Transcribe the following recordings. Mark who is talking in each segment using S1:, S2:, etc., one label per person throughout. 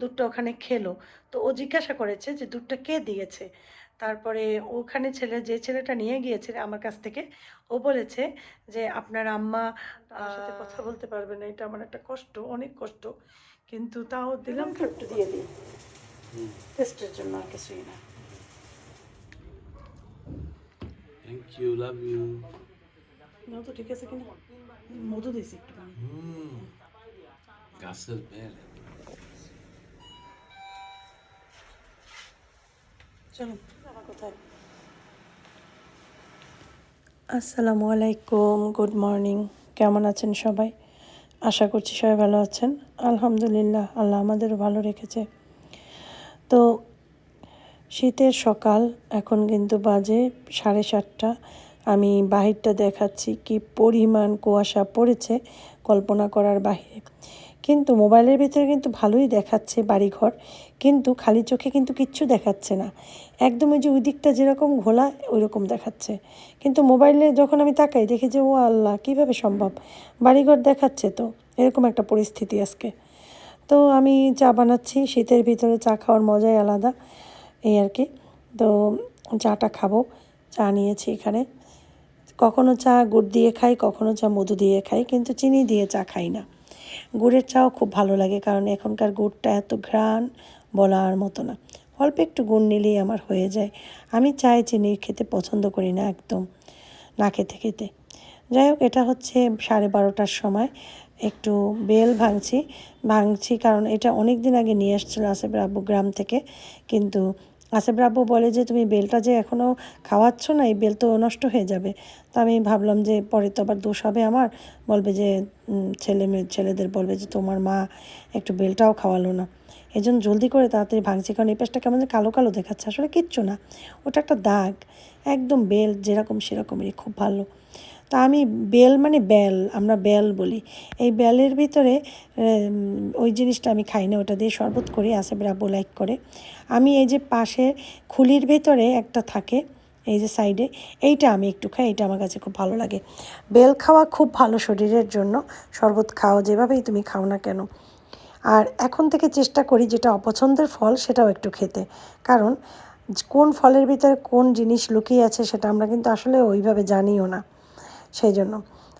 S1: দুধটা ওখানে খেলো। তো ও জিজ্ঞাসা করেছে যে দুধটা কে দিয়েছে? তারপরে ওখানে ছেলে যে ছেলেটা নিয়ে গিয়েছে আমার কাছ থেকে ও বলেছে যে আপনার আম্মা আমার সাথে কথা বলতে পারবে না এটা আমার একটা কষ্ট অনেক কষ্ট। কিন্তু তাও দিলাম তো একটু দিয়ে দিই? টেস্টের জন্য আর কিছুই না।
S2: থ্যাংক ইউ লাভ ইউ
S1: না তো ঠিক আছে কিনা মধু দিয়েছি
S2: হুম। গাছের বেল।
S1: আসসালামু আলাইকুম গুড মর্নিং কেমন আছেন সবাই? আশা করছি সবাই ভালো আছেন। আলহামদুলিল্লাহ, আল্লাহ আমাদেরও ভালো রেখেছে। তো, শীতের সকাল, এখন কিন্তু বাজে সাড়ে সাতটা। আমি বাহিরটা দেখাচ্ছি কি পরিমাণ কুয়াশা পড়েছে কল্পনা করার বাহিরে। কিন্তু মোবাইলের ভিতরে কিন্তু ভালোই দেখাচ্ছে বাড়িঘর। কিন্তু খালি চোখে কিন্তু কিচ্ছু দেখাচ্ছে না। একদম ওই যে ওই দিকটা যেরকম ঘোলা ওই রকম দেখাচ্ছে। কিন্তু মোবাইলে যখন আমি তাকাই, দেখি যে, ও আল্লাহ, কীভাবে সম্ভব? বাড়িঘর দেখাচ্ছে তো। এরকম একটা পরিস্থিতি আজকে। তো আমি চা বানাচ্ছি, শীতের ভিতরে চা খাওয়ার মজাই আলাদা, এই আর কি। তো চাটা খাব, চা নিয়েছি এখানে। কখনো চা গুড় দিয়ে খাই, কখনো চা মধু দিয়ে খাই, কিন্তু চিনি দিয়ে চা খাই না। গুড়ের চাও খুব ভালো লাগে, কারণ এখনকার গুড়টা এত ঘ্রাণ বলার মতো না। অল্প একটু গুড় নিলেই আমার হয়ে যায়। আমি চাই চিনি খেতে পছন্দ করি না একদম, না খেতে খেতে। যাই হোক, এটা হচ্ছে সাড়ে বারোটার সময়। একটু বেল ভাঙছি ভাঙছি কারণ এটা অনেক দিন আগে নিয়ে এসেছিল আসেফ আব্বু গ্রাম থেকে। কিন্তু আসেফ বলে যে, তুমি বেলটা যে এখনও খাওয়াচ্ছ না, এই বেল তো নষ্ট হয়ে যাবে। তো আমি ভাবলাম যে, পরে তো আবার দোষ হবে আমার। বলবে যে ছেলে মেয়ে, ছেলেদের বলবে যে, তোমার মা একটু বেলটাও খাওয়ালো না। এই জন্য জলদি করে তাড়াতাড়ি ভাঙছি, কারণ এই পাশটা কেমন যে কালো কালো দেখাচ্ছে। আসলে কিচ্ছু না। ওটা একটা দাগ। একদম বেল, যেরকম সেরকমই খুব ভালো। তা আমি বেল মানে বেল আমরা বেল বলি। এই বেলের ভিতরে ওই জিনিসটা আমি খাই না, ওটা দিয়ে শরবত করি আসেফ রাব্বু লাইক করে। আমি এই যে পাশে খুলির ভেতরে একটা থাকে, এই যে সাইডে, এইটা আমি একটু খাই এটা আমার কাছে খুব ভালো লাগে। বেল খাওয়া খুব ভালো শরীরের জন্য। শরবত খাও, যেভাবেই তুমি খাও না কেন। আর এখন থেকে চেষ্টা করি যেটা অপছন্দের ফল সেটাও একটু খেতে। কারণ কোন ফলের ভিতরে কোন জিনিস লুকিয়ে আছে সেটা আমরা কিন্তু আসলে ওইভাবে জানিও না। সেই জন্য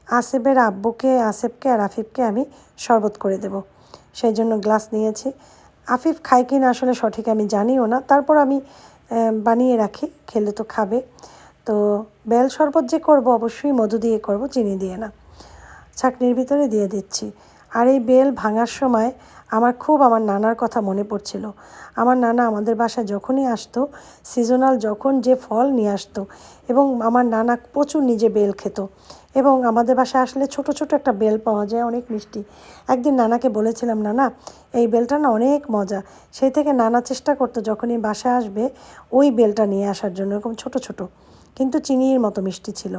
S1: আসেফের আব্বুকে, আসেফকে আর আফিফকে আমি শরবত করে দেব। সেই জন্য গ্লাস নিয়েছি। আফিফ খায় কি না আসলে সঠিক আমি জানিও না। তারপর আমি বানিয়ে রাখি, খেলে তো খাবে। তো বেল শরবত যে করব অবশ্যই মধু দিয়ে করব, চিনি দিয়ে না। ছাকনির ভিতরে দিয়ে দিচ্ছি। আর এই বেল ভাঙার সময় আমার খুব আমার নানার কথা মনে পড়ছিল। আমার নানা আমাদের বাসায় যখনই আসতো সিজনাল যখন যে ফল নিয়ে আসতো এবং আমার নানা প্রচুর নিজে বেল খেত এবং আমাদের বাসায় আসলে ছোট ছোট একটা বেল পাওয়া যায়, অনেক মিষ্টি। একদিন নানাকে বলেছিলাম, নানা, এই বেলটা না অনেক মজা। সেই থেকে নানা চেষ্টা করতো যখনই বাসায় আসবে ওই বেলটা নিয়ে আসার জন্য, এরকম ছোট ছোট। কিন্তু চিনির মতো মিষ্টি ছিল।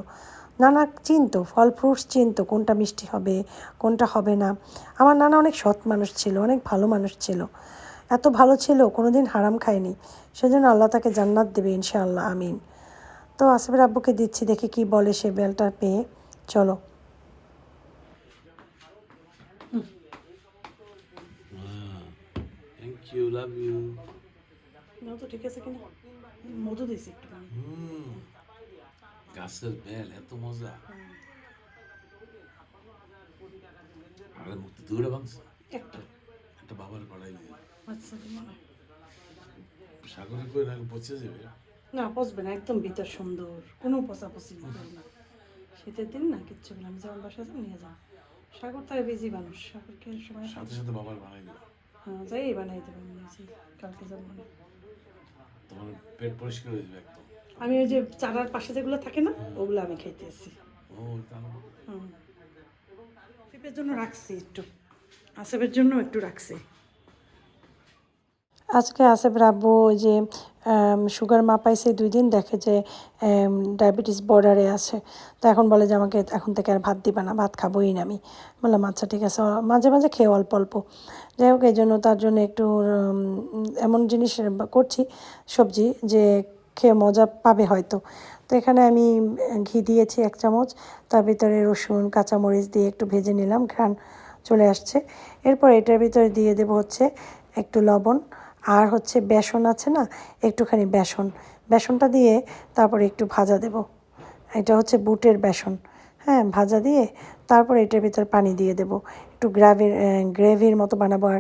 S1: নানা চিনতো ফল ফ্রুটস চিনতো কোনটা মিষ্টি হবে কোনটা হবে না। আমার নানা অনেক সৎ মানুষ ছিল অনেক ভালো মানুষ ছিল। এত ভালো ছিল কোনোদিন হারাম খায়নি। সেজন্য আল্লাহ তাকে জান্নাত দেবে ইনশাআল্লাহ আমিন। তো আসিফের আব্বুকে দিচ্ছি দেখি কি বলে সে বেলটা পেয়ে। চলো।
S2: থ্যাংক ইউ লাভ ইউ
S1: তো ঠিক আছে কিনা? মধু দিয়েছি একটুখানি।
S2: হুম। গাছের বেল এত মজা। আরে মুক্তি দূরে ভাঙছে।
S1: একটা।
S2: একটা বাবার কড়াই দিয়ে
S1: আচ্ছা
S2: সাগরে করে নাকি পচে যাবে?
S1: না পচবে না একদম ভিতর সুন্দর। কোনো পচাপচি হবে না শীতের দিন না কিচ্ছু না। আমি যেমন বাসা যাব নিয়ে যাও। সাগর তাই বেজি মানুষ। সাগরকে সময়
S2: সাথে সাথে বাবার বানাই দেবে।
S1: হ্যাঁ যাই বানাই দেবো নিজে কালকে যাব
S2: তোমার পেট পরিষ্কার হয়ে যাবে একদম।
S1: আমি ওই যে চারার পাশে যেগুলো থাকে না, ওগুলো আমি
S2: ও
S1: আসিফের জন্য রাখছি একটু। আসিফের জন্য একটু রাখছি। আজকে আসিফ রাব্বু ওই যে সুগার মাপাইছে দুই দিন, দেখে যে ডায়াবেটিস বর্ডারে আছে। তো এখন বলে যে আমাকে এখন থেকে আর ভাত দিবা না, ভাত খাবোই না আমি। বললাম আচ্ছা ঠিক আছে। মাঝে মাঝে খেয়ে অল্প অল্প। যাই হোক, এই জন্য তার জন্য একটু এমন জিনিস করছি, সবজি যে খেয়ে মজা পাবে হয়তো। তো এখানে আমি ঘি দিয়েছি এক চামচ, তার ভিতরে রসুন, কাঁচামরিচ দিয়ে একটু ভেজে নিলাম, ঘ্রাণ চলে আসছে। এরপর এটার ভিতরে দিয়ে দেবো হচ্ছে একটু লবণ, আর হচ্ছে বেসন আছে না, একটুখানি বেসন। বেসনটা দিয়ে তারপরে একটু ভাজা দেব। এটা হচ্ছে বুটের বেসন। হ্যাঁ ভাজা দিয়ে তারপর এটার ভিতর পানি দিয়ে দেব। একটু গ্রাভির গ্রেভির মতো বানাবো, আর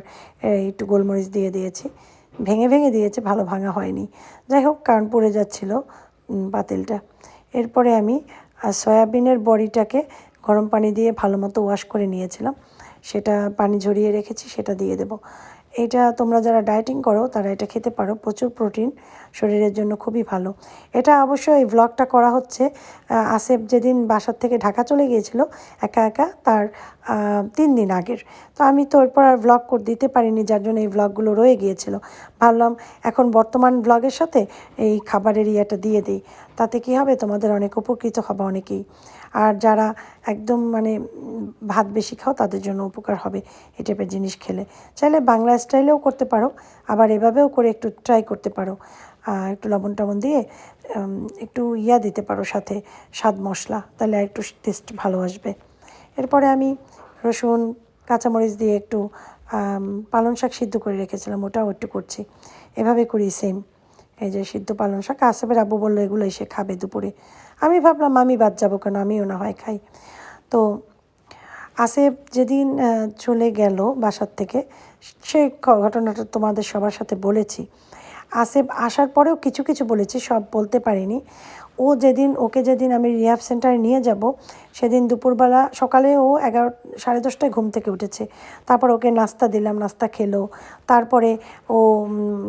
S1: একটু গোলমরিচ দিয়ে দিয়েছি। ভেঙে ভেঙে দিয়েছে, ভালো ভাঙা হয়নি। যাই হোক, কারণ পড়ে যাচ্ছিল পাতিলটা। এরপরে আমি সয়াবিনের বড়িটাকে গরম পানি দিয়ে ভালো মতো ওয়াশ করে নিয়েছিলাম। সেটা পানি ঝরিয়ে রেখেছি, সেটা দিয়ে দেব। এটা তোমরা যারা ডায়েটিং করো, তারা এটা খেতে পারো। প্রচুর প্রোটিন শরীরের জন্য খুবই ভালো। এটা অবশ্য এই ব্লগটা করা হচ্ছে আসেফ যেদিন বাসার থেকে ঢাকা চলে গিয়েছিল, একা একা তার তিন দিন আগের। তো আমি তো এরপর আর ব্লগ করে, দিতে পারিনি, যার জন্য এই ব্লগগুলো রয়ে গিয়েছিল। ভাবলাম এখন বর্তমান ব্লগের সাথে এই খাবারের ইয়েটা দিয়ে দিই। তাতে কি হবে? তোমাদের অনেক উপকৃত হবে অনেকেই। আর যারা একদম মানে ভাত বেশি খাও, তাদের জন্য উপকার হবে এই টাইপের জিনিস খেলে। চাইলে বাংলা স্টাইলেও করতে পারো, আবার এভাবেও করে একটু ট্রাই করতে পারো। একটু লবণ টবণ দিয়ে একটু ইয়া দিতে পারো সাথে স্বাদ মশলা, তাহলে একটু টেস্ট ভালো আসবে। এরপরে আমি রসুন, কাঁচামরিচ দিয়ে একটু পালং শাক সিদ্ধ করে রেখেছিলাম, ওটাও একটু করছি। এভাবে করি সেম এই যে সিদ্ধ পালং শাক, আসেফের আব্বু বলল এগুলো এসে খাবে দুপুরে। আমি ভাবলাম আমি বাদ যাব কেন? আমিও না হয় খাই। তো আসেফ যেদিন চলে গেল বাসার থেকে, সে ঘটনাটা তোমাদের সবার সাথে বলেছি। আসেফ আসার পরেও কিছু কিছু বলেছি, সব বলতে পারিনি। ও যেদিন, ওকে যেদিন আমি রিহাব সেন্টারে নিয়ে যাব, সেদিন দুপুরবেলা, সকালে ও এগারো, সাড়ে দশটায় ঘুম থেকে উঠেছে। তারপর ওকে নাস্তা দিলাম, নাস্তা খেলো। তারপরে ও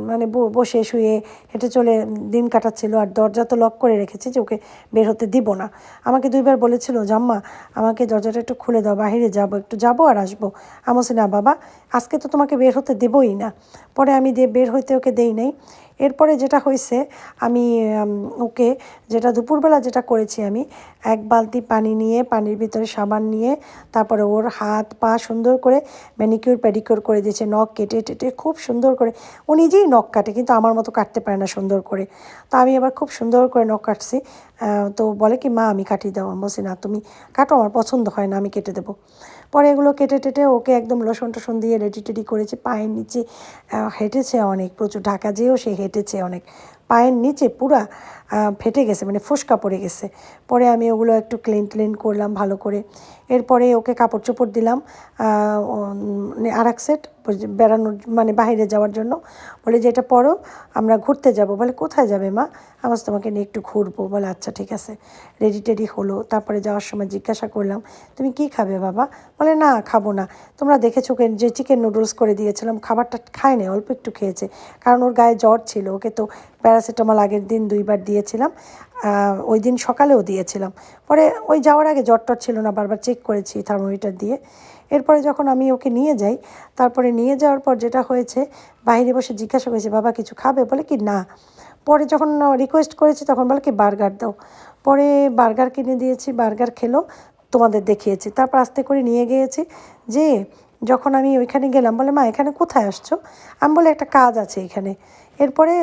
S1: মানে বসে শুয়ে হেঁটে চলে দিন কাটাচ্ছিল আর দরজা তো লক করে রেখেছে যে ওকে বের হতে দিব না। আমাকে দুইবার বলেছিল, জাম্মা, আমাকে দরজাটা একটু খুলে দাও বাইরে যাব, একটু যাব আর আসব। আমি না বাবা, আজকে তো তোমাকে বের হতে দেবই না। পরে আমি দিয়ে বের হইতে ওকে দেই নাই। এরপরে যেটা হয়েছে, আমি ওকে যেটা দুপুরবেলা যেটা করেছি আমি, এক বালতি পানি নিয়ে, পানির ভিতরে সাবান নিয়ে, তারপরে ওর হাত পা সুন্দর করে ম্যানিকিউর প্যাডিকিউর করে দিয়েছে, নখ কেটে টেটে খুব সুন্দর করে। ও নিজেই নখ কাটে, কিন্তু আমার মতো কাটতে পারে না সুন্দর করে। তো আমি আবার খুব সুন্দর করে নখ কাটছি। তো বলে কি, মা, আমি কাটিয়ে আমি বলছি, না, তুমি কাটো, আমার পছন্দ হয় না, আমি কেটে দেবো। পরে এগুলো কেটে, টেটে ওকে একদম লোসন টোসন দিয়ে রেডি টেডি করেছে, পায়ের নিচে হেঁটেছে অনেক, প্রচুর ঢাকা যেয়েও সে হেঁটেছে অনেক। পায়ের নিচে পুরা ফেটে গেছে মানে ফোসকা পড়ে গেছে। পরে আমি ওগুলো একটু ক্লিন ক্লিন করলাম ভালো করে। এরপরে ওকে কাপড় চোপড় দিলাম আর এক সেট বেড়ানোর মানে বাইরে যাওয়ার জন্য। বলে যে, এটা পরো, আমরা ঘুরতে যাব। বলে, কোথায় যাবে মা? আমার তোমাকে নিয়ে একটু ঘুরবো। বলে আচ্ছা ঠিক আছে। রেডি টেডি হলো। তারপরে যাওয়ার সময় জিজ্ঞাসা করলাম, তুমি কি খাবে বাবা? বলে, না, খাব না। তোমরা দেখেছ যে চিকেন নুডলস করে দিয়েছিলাম, খাবারটা খায় না অল্প একটু খেয়েছে। কারণ ওর গায়ে জ্বর ছিল, ওকে তো প্যারাসিটামল আগের দিন দুইবার দিয়েছিলাম ওই দিন সকালেও দিয়েছিলাম। পরে ওই যাওয়ার আগে জ্বর টর ছিল না, বারবার চেক করেছি থার্মোমিটার দিয়ে। এরপরে যখন আমি ওকে নিয়ে যাই, তারপরে নিয়ে যাওয়ার পর যেটা হয়েছে, বাইরে বসে জিজ্ঞাসা করেছে, বাবা, কিছু খাবে? বলে কি, না। পরে যখন রিকোয়েস্ট করেছি, তখন বলে কি বার্গার দাও। পরে বার্গার কিনে দিয়েছি বার্গার খেলো, তোমাদের দেখিয়েছি। তারপর আস্তে করে নিয়ে গিয়েছি যে, যখন আমি ওইখানে গেলাম, বলে, মা, এখানে কোথায় আসছো? আমি বলে, একটা কাজ আছে এখানে। এরপরে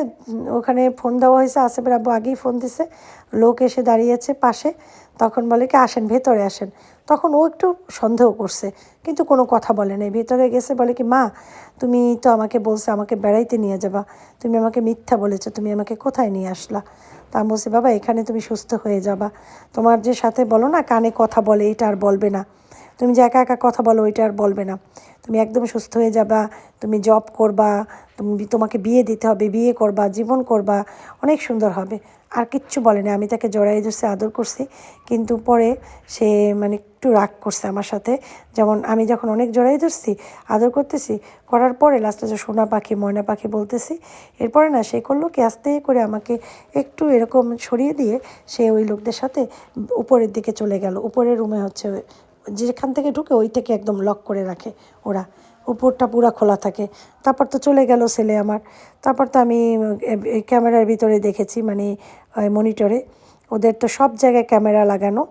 S1: ওখানে ফোন দেওয়া হয়েছে, আসেফের আব্বু আগেই ফোন দিছে, লোক এসে দাঁড়িয়েছে পাশে, তখন বলে কি আসেন, ভেতরে আসেন। তখন ও একটু সন্দেহ করছে, কিন্তু কোনো কথা বলে নাই। ভেতরে গেছে, বলে কি, মা, তুমি তো আমাকে বলছে আমাকে বেড়াইতে নিয়ে যাবা, তুমি আমাকে মিথ্যা বলেছ, তুমি আমাকে কোথায় নিয়ে আসলা? তা আমি বলছি, বাবা, এখানে তুমি সুস্থ হয়ে যাবা। তোমার যে সাথে বলো না, কানে কথা বলে, এটা আর বলবে না। তুমি যে একা একা কথা বলো, ওইটা আর বলবে না। তুমি একদম সুস্থ হয়ে যাবা, তুমি জব করবা, তুমি তোমাকে বিয়ে দিতে হবে, বিয়ে করবা, জীবন করবা, অনেক সুন্দর হবে। আর কিচ্ছু বলে না, আমি তাকে জড়াই ধরছি, আদর করছি, কিন্তু পরে সে মানে একটু রাগ করছে আমার সাথে। যেমন আমি যখন অনেক জড়াই ধরছি, আদর করতেছি, করার পরে লাস্টে যে সোনা পাখি, ময়না পাখি বলতেছি, এরপরে না সে করল কি, আস্তে করে আমাকে একটু এরকম সরিয়ে দিয়ে সে ওই লোকদের সাথে উপরের দিকে চলে গেল। উপরের রুমে হচ্ছে যেখান থেকে ঢুকে ওই থেকে একদম লক করে রাখে ওরা। উপরটা পুরা খোলা থাকে। তারপর তো চলে গেল ছেলে আমার। তারপর তো আমি ক্যামেরার ভিতরে দেখেছি মানে মনিটরে ওদের তো সব জায়গায় ক্যামেরা লাগানো।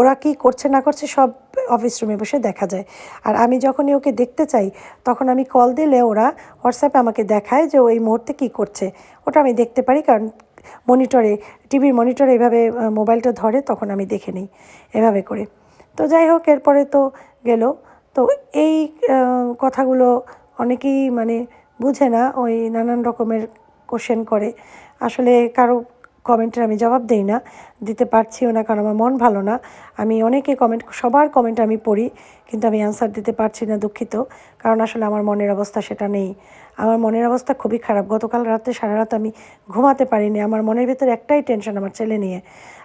S1: ওরা কি করছে না করছে সব অফিস রুমে বসে দেখা যায়। আর আমি যখনই ওকে দেখতে চাই, তখন আমি কল দিলে ওরা হোয়াটসঅ্যাপে আমাকে দেখায় যে ওই মুহূর্তে কী করছে। ওটা আমি দেখতে পারি, কারণ মনিটরে টিভির মনিটরে এভাবে মোবাইলটা ধরে, তখন আমি দেখে নিই। এভাবে করে। তো যাই হোক, এরপরে তো গেল। তো এই কথাগুলো অনেকেই মানে বুঝে না, ওই নানান রকমের কোশ্চেন করে। আসলে কারও কমেন্টের আমি জবাব দেই না, দিতে পারছিও না, কারণ আমার মন ভালো না। আমি অনেকে কমেন্ট সবার কমেন্ট আমি পড়ি, কিন্তু আমি অ্যান্সার দিতে পারছি না, দুঃখিত। কারণ আসলে আমার মনের অবস্থা সেটা নেই। আমার মনের অবস্থা খুবই খারাপ। গতকাল রাতে সারা রাত আমি ঘুমাতে পারিনি। আমার মনের ভিতরে একটাই টেনশন আমার ছেলে নিয়ে।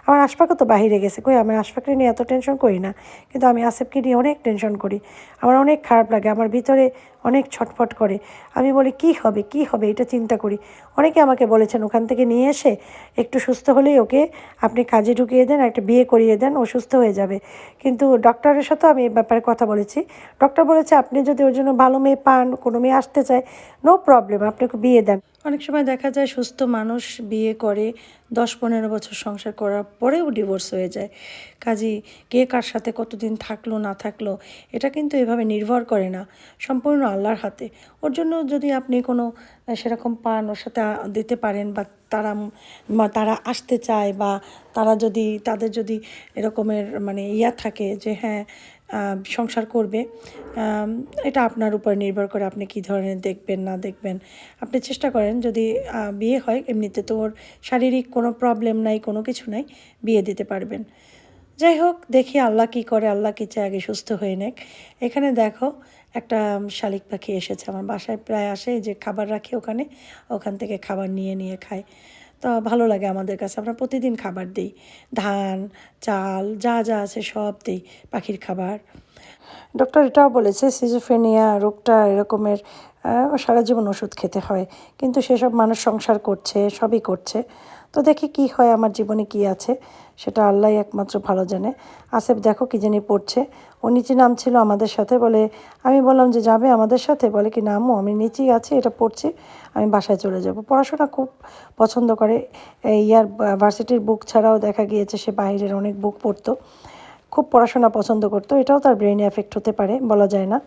S1: আমার আশপাকও তো বাইরে গেছে, কই আমি আশপাককে নিয়ে এত টেনশন করি না, কিন্তু আমি আসেফকে নিয়ে অনেক টেনশন করি, আমার অনেক খারাপ লাগে, আমার ভিতরে অনেক ছটফট করে, আমি বলি, কি হবে কি হবে? এটা চিন্তা করি। অনেকে আমাকে বলেছেন, ওখান থেকে নিয়ে এসে একটু সুস্থ হলেই ওকে আপনি কাজে ঢুকিয়ে দেন, একটা বিয়ে করিয়ে দেন, ও সুস্থ হয়ে যাবে। কিন্তু ডক্টরের সাথেও আমি এ ব্যাপারে কথা বলেছি। ডক্টর বলেছে, আপনি যদি ওর জন্য ভালো মেয়ে পান, কোনো মেয়ে আসতে চায় নো প্রবলেম আপনি ওকে বিয়ে দেন। অনেক সময় দেখা যায়, সুস্থ মানুষ বিয়ে করে দশ পনেরো বছর সংসার করার পরেও ডিভোর্স হয়ে যায়। কাজী, কে কার সাথে কতদিন থাকল, না থাকল, এটা কিন্তু এভাবে নির্ভর করে না। সম্পূর্ণ আল্লাহর হাতে। ওর জন্য যদি আপনি কোনো সেরকম পান, ওর সাথে দিতে পারেন বা তারা তারা আসতে চায় বা তারা যদি, তাদের যদি এরকমের মানে ইয়া থাকে যে হ্যাঁ সংসার করবে। এটা আপনার উপর নির্ভর করে আপনি কী ধরনের দেখবেন, না দেখবেন। আপনি চেষ্টা করেন যদি বিয়ে হয়, এমনিতে তো ওর শারীরিক কোনো প্রবলেম নাই, কোনো কিছু নাই, বিয়ে দিতে পারবেন। যাই হোক, দেখি আল্লাহ কী করে, আল্লাহ কি চায়, আগে সুস্থ হয়ে নেক। এখানে দেখো, একটা শালিক পাখি এসেছে, আমার বাসায় প্রায় আসে যে খাবার রাখি ওখানে, ওখান থেকে খাবার নিয়ে নিয়ে খায়। তো ভালো লাগে আমাদের কাছে। আমরা প্রতিদিন খাবার দিই। ধান, চাল, যা যা আছে সব দিই পাখির খাবার। ডক্টর এটাও বলেছে সিজোফেনিয়া রোগটা এরকমের সারা জীবন ওষুধ খেতে হয়। কিন্তু সেসব মানুষ সংসার করছে, সবই করছে। তো দেখি কি হয়, আমার জীবনে কি আছে, সেটা আল্লাহ একমাত্র ভালো জানে। আসেফ দেখো কি জানি পড়ছে। ও নিচে নামছিল আমাদের সাথে, বলে, আমি বললাম যে যাবে আমাদের সাথে? বলে কি নামো আমি নিচেই আছি, এটা পড়ছি, আমি বাসায় চলে যাব। পড়াশোনা খুব পছন্দ করে। ইয়ার ভার্সিটির বুক ছাড়াও দেখা গিয়েছে, সে বাইরের অনেক বুক পড়তো। খুব পড়াশোনা পছন্দ করতো। এটাও তার ব্রেনে এফেক্ট হতে পারে, বলা যায় না।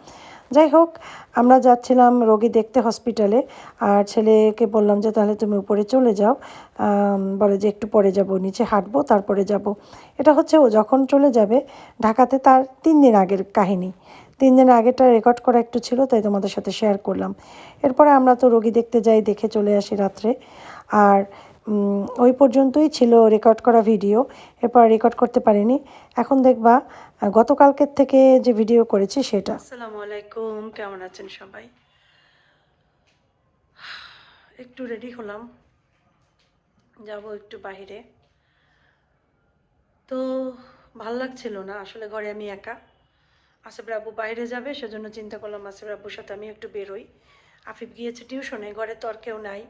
S1: যাই হোক, আমরা যাচ্ছিলাম রোগী দেখতে হসপিটালে আর ছেলেকে বললাম যে, তাহলে তুমি উপরে চলে যাও। বলে যে, একটু পরে যাব, নিচে হাঁটবো, তারপরে যাব। এটা হচ্ছে ও যখন চলে যাবে, ঢাকাতে তার তিন দিন আগের কাহিনী। তিন দিন আগেটা রেকর্ড করা একটু ছিল, তাই তোমাদের সাথে শেয়ার করলাম। এরপরে আমরা তো রোগী দেখতে যাই, দেখে চলে আসি রাত্রে। আর ওই পর্যন্তই ছিল রেকর্ড করা ভিডিও এরপর রেকর্ড করতে পারিনি। এখন দেখবা আহ, গতকালকের থেকে যে ভিডিও করেছি সেটা। আসসালামু আলাইকুম কেমন আছেন সবাই? একটু রেডি হলাম। যাব একটু বাইরে তো ভালো লাগছিল না আসলে ঘরে আমি একা। আসিফ আব্বু বাইরে যাবে সেজন্য চিন্তা করলাম আসিফ আব্বুর সাথে আমি একটু বেরোই। আফিফ গিয়েছে টিউশনে ঘরে তো আর কেউ নাই।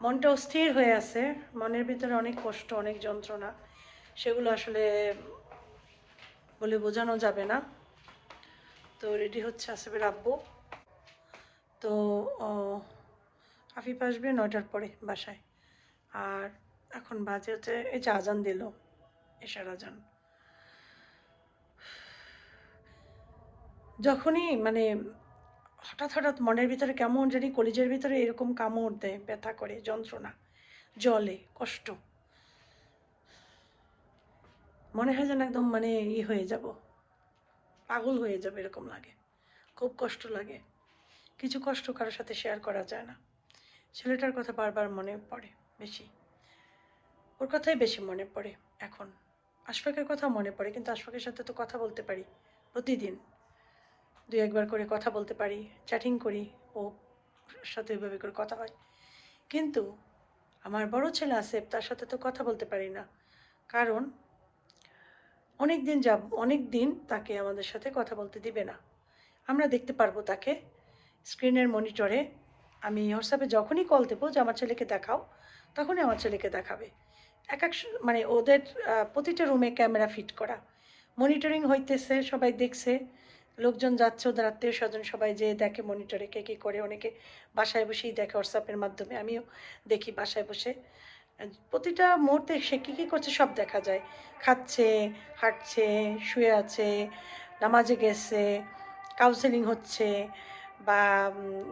S1: মনটা অস্থির হয়ে আছে মনের ভিতরে অনেক কষ্ট অনেক যন্ত্রণা। সেগুলো আসলে বলে বোঝানো যাবে না। তো রেডি হচ্ছে আসিফের আব্বু। তো আফিফ আসবে নয়টার পরে বাসায়। আর এখন বাজে হচ্ছে, এই যে আজান দিল, এশার আজান। যখনই মানে হঠাৎ হঠাৎ মনের ভিতরে কেমন জানি কলিজের ভিতরে এরকম কামড় দেয়, ব্যথা করে, যন্ত্রণা, জলে, কষ্ট। মনে হয় যেন একদম মানে ই হয়ে যাব। পাগল হয়ে যাবে এরকম লাগে। খুব কষ্ট লাগে। কিছু কষ্ট কারোর সাথে শেয়ার করা যায় না। ছেলেটার কথা বারবার মনে পড়ে বেশি। ওর কথাই বেশি মনে পড়ে এখন। আশফাকের কথা মনে পড়ে, কিন্তু আশফাকের সাথে তো কথা বলতে পারি প্রতিদিন। দুই একবার করে কথা বলতে পারি চ্যাটিং করি, ও সাথে ওইভাবে করে কথা হয়। কিন্তু আমার বড় ছেলে আসেফ, তার সাথে তো কথা বলতে পারি না। কারণ অনেক দিন যাব অনেক দিন তাকে আমাদের সাথে কথা বলতে দিবে না। আমরা দেখতে পারব তাকে। স্ক্রিনের মনিটরে আমি হোয়াটসঅ্যাপে যখনই কল দেবো যে আমার ছেলেকে দেখাও, তখনই আমার ছেলেকে দেখাবে। এক এক মানে ওদের প্রতিটা রুমে ক্যামেরা ফিট করা। মনিটরিং হইতেছে, সবাই দেখছে। লোকজন যাচ্ছে, ওদের আত্মীয় স্বজন সবাই যে দেখে মনিটরে কে কী করে। অনেকে বাসায় বসেই দেখে হোয়াটসঅ্যাপের মাধ্যমে। আমিও দেখি বাসায় বসে। প্রতিটা মুহূর্তে সে কী কী করছে সব দেখা যায়। খাচ্ছে, হাঁটছে, শুয়ে আছে, নামাজে গেছে কাউন্সেলিং হচ্ছে বা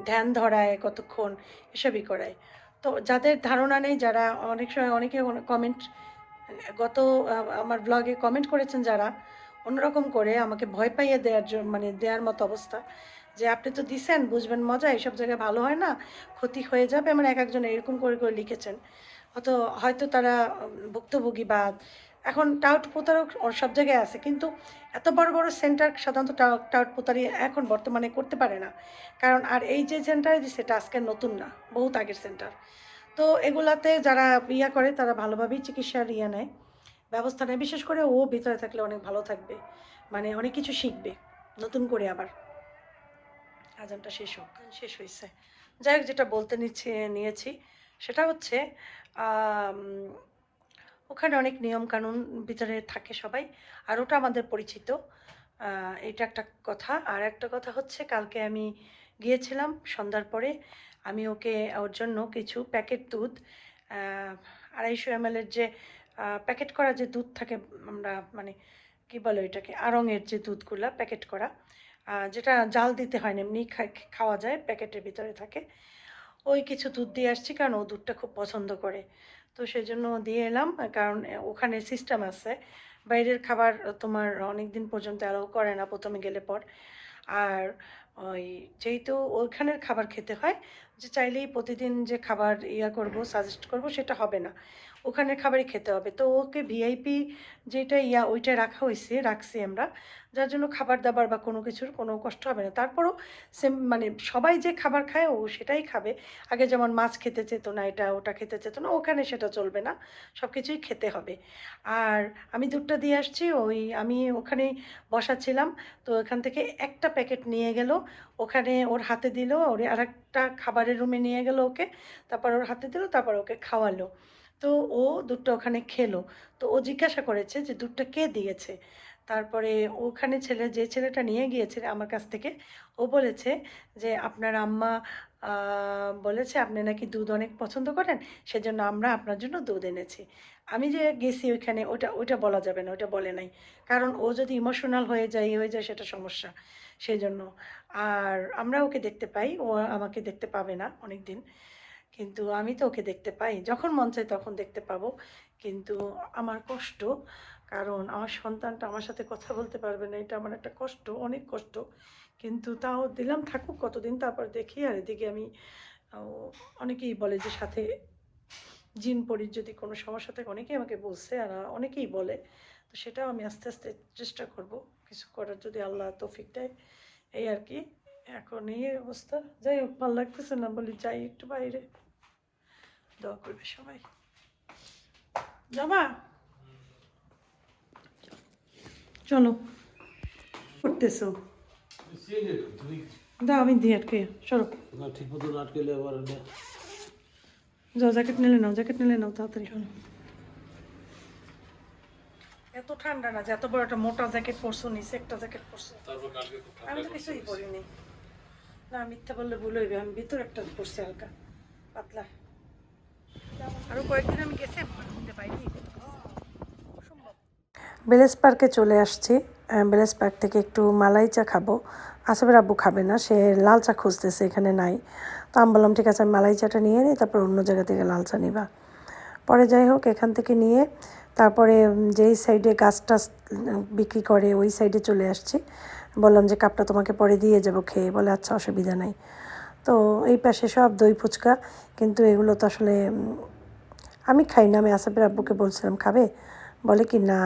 S1: ধ্যান ধরায় কতক্ষণ এসবই করায়। তো যাদের ধারণা নেই, যারা অনেক সময় অনেকে কমেন্ট গত আমার ব্লগে কমেন্ট করেছেন যারা, অন্যরকম করে আমাকে ভয় পাইয়ে দেওয়ার জন্য মানে দেওয়ার মতো অবস্থা। যে আপনি তো দিছেন, বুঝবেন মজা এইসব জায়গায় ভালো হয় না, ক্ষতি হয়ে যাবে মানে এক একজন এরকম করে করে লিখেছেন। হয়তো হয়তো তারা ভুক্তভোগী বা এখন টাউট প্রতারক সব জায়গায় আছে। কিন্তু এত বড় বড় সেন্টার সাধারণত টাউ- টাউট প্রতারি এখন বর্তমানে করতে পারে না। কারণ আর এই যে সেন্টারে দিচ্ছে এটা আজকে নতুন না, বহুত আগের সেন্টার। তো এগুলাতে যারা ইয়া করে, তারা ভালোভাবেই চিকিৎসার ইয়ে নেয়, ব্যবস্থা নেয়। বিশেষ করে ও ভিতরে থাকলে অনেক ভালো থাকবে। মানে অনেক কিছু শিখবে, নতুন করে আবার। আজানটা শেষ হোক, শেষ হয়েছে যাই হোক, যেটা বলতে নিচ্ছে, নিয়েছি। সেটা হচ্ছে ওখানে অনেক নিয়ম কানুন ভিতরে থাকে সবাই, আর ওটা আমাদের পরিচিত। এটা একটা কথা। আর একটা কথা হচ্ছে, কালকে আমি গিয়েছিলাম সন্ধ্যার পরে, আমি ওকে, ওর জন্য কিছু প্যাকেট দুধ আড়াইশো এম যে প্যাকেট করা যে দুধ থাকে, আমরা মানে কি বলে এটাকে আড়ংয়ের যে দুধগুলা প্যাকেট করা যেটা জাল দিতে হয় না, এমনি খাওয়া যায়, প্যাকেটের ভিতরে থাকে। ওই কিছু দুধ দিয়ে আসছি কারণ ও দুধটা খুব পছন্দ করে। তো সেই জন্য দিয়ে এলাম, কারণ ওখানে সিস্টেম আছে। বাইরের খাবার তোমার অনেক দিন পর্যন্ত অ্যালাউ করে না, প্রথমে গেলে পর। আর ওই যেহেতু ওইখানের খাবার খেতে হয়, যে চাইলেই প্রতিদিন যে খাবার ইয়া করব সাজেস্ট করব, সেটা হবে না। ওখানের খাবারই খেতে হবে। তো ওকে ভিআইপি যেটা ইয়া ওইটা রাখা হয়েছে রাখছি আমরা। যার জন্য খাবার দাবার বা কোনো কিছুর কোনো কষ্ট হবে না। তারপরও সেম মানে সবাই যে খাবার খায়, ও সেটাই খাবে। আগে যেমন মাছ খেতে চেত না, এটা ওটা খেতে চেত না, ওখানে সেটা চলবে না। সব কিছুই খেতে হবে। আর আমি দুধটা দিয়ে আসছি, ওই আমি ওখানে বসাচ্ছিলাম তো ওখান থেকে একটা প্যাকেট নিয়ে গেল। ওখানে ওর হাতে দিল, ওর আর একটা খাবারের রুমে নিয়ে গেল ওকে। তারপর ওর হাতে দিল, তারপর ওকে খাওয়ালো। তো ও দুধটা ওখানে খেলো। তো ও জিজ্ঞাসা করেছে যে, দুধটা কে দিয়েছে? তারপরে ওখানে ছেলে, যে ছেলেটা নিয়ে গিয়েছে আমার কাছ থেকে, ও বলেছে যে, আপনার আম্মা বলেছে আপনি নাকি দুধ অনেক পছন্দ করেন, সেজন্য আমরা আপনার জন্য দুধ এনেছি। আমি যে গেছি ওইখানে, ওটা, ওইটা বলা যাবে না, ওটা বলে নাই। কারণ ও যদি ইমোশনাল হয়ে যায় হয়ে যায়, সেটা সমস্যা। সেই জন্য আর আমরা ওকে দেখতে পাই, ও আমাকে দেখতে পাবে না অনেক দিন কিন্তু আমি তো ওকে দেখতে পাই। যখন মন চায় তখন দেখতে পাবো। কিন্তু আমার কষ্ট, কারণ আমার সন্তানটা আমার সাথে কথা বলতে পারবে না, এটা আমার একটা কষ্ট, অনেক কষ্ট। কিন্তু তাও দিলাম, থাকুক কতদিন, তারপর দেখি। আর এদিকে আমি অনেকেই বলে যে সাথে জিন পরির যদি কোনো সমস্যা থাকে, অনেকেই আমাকে বলছে, আর অনেকেই বলে। তো সেটাও আমি আস্তে আস্তে চেষ্টা করব। কিছু করার যদি আল্লাহ তৌফিক দেয়, এই আর কি। এখন এই অবস্থা। যাই হোক, ভালো লাগতেছে না বলি যাই একটু বাইরে। দোয়া করবে সবাই যাবা চলো করতেছো দাও আমি দিই আটকে চলো
S2: না ঠিক মতো আটকেলে আবার
S1: যাও জ্যাকেট নিলে নাও জ্যাকেট নিলে নাও তাড়াতাড়ি চলো এত ঠান্ডা না যে এত বড় একটা মোটা জ্যাকেট পরছো নিচে একটা জ্যাকেট পরছো আমি তো কিছুই পরিনি না মিথ্যা বললে ভুল হইবে আমি ভিতরে একটা পরছি হালকা পাতলা আরও কয়েকদিন আমি গেছি ঘুরতে পাইনি বেলেস পার্কে চলে আসছি। বেলেস পার্ক থেকে একটু মালাই চা খাব। আসবের আব্বু খাবে না, সে লাল চা খুঁজতেছে, এখানে নাই। তো আমি বললাম, ঠিক আছে, আমি মালাই চাটা নিয়ে নিই, তারপর অন্য জায়গা থেকে লাল চা নিবা। পরে যাই হোক, এখান থেকে নিয়ে তারপরে যেই সাইডে গাছ টাছ বিক্রি করে, ওই সাইডে চলে আসছি। বললাম যে, কাপটা তোমাকে পরে দিয়ে যাব খেয়ে। বলে আচ্ছা অসুবিধা নাই। তো এই পাশে সব দই ফুচকা, কিন্তু এগুলো তো আসলে আমি খাই না, আমি আসাফের আব্বুকে বলছিলাম, খাবে? বলে কি, না,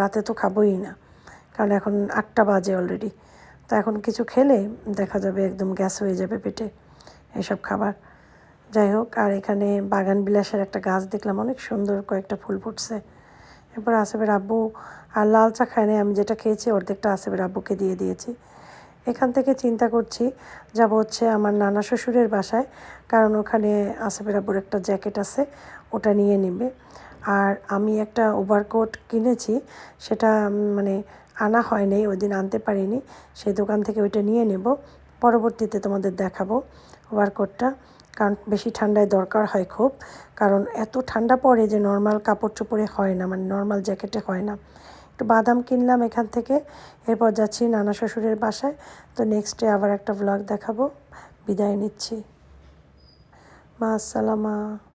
S1: রাতে তো খাবোই না, কারণ এখন আটটা বাজে অলরেডি তো এখন কিছু খেলে দেখা যাবে একদম গ্যাস হয়ে যাবে পেটে এসব খাবার। যাই হোক, আর এখানে বাগান বিলাসের একটা গাছ দেখলাম, অনেক সুন্দর কয়েকটা ফুল ফুটছে। এরপর আসেফের আব্বু আর লাল চা খায় আমি যেটা খেয়েছি অর্ধেকটা আসেফের আব্বুকে দিয়ে দিয়েছি। এখান থেকে চিন্তা করছি, যাব হচ্ছে আমার নানা শ্বশুরের বাসায়, কারণ ওখানে আসেফের আব্বুর একটা জ্যাকেট আছে ওটা নিয়ে নেবে। আর আমি একটা ওভারকোট কিনেছি, সেটা মানে আনা হয়নি, ওই দিন আনতে পারিনি, সেই দোকান থেকে ওইটা নিয়ে নেব। পরবর্তীতে তোমাদের দেখাবো ওভারকোটটা কারণ বেশি ঠান্ডায় দরকার হয় খুব। কারণ এত ঠান্ডা পড়ে যে নর্মাল কাপড় চোপড়ে হয় না মানে নর্মাল জ্যাকেটে হয় না। একটু বাদাম কিনলাম এখান থেকে, এরপর যাচ্ছি নানা শ্বশুরের বাসায়। তো নেক্সট ডে আবার একটা ব্লগ দেখাবো। বিদায় নিচ্ছি। মা, আসসালামা।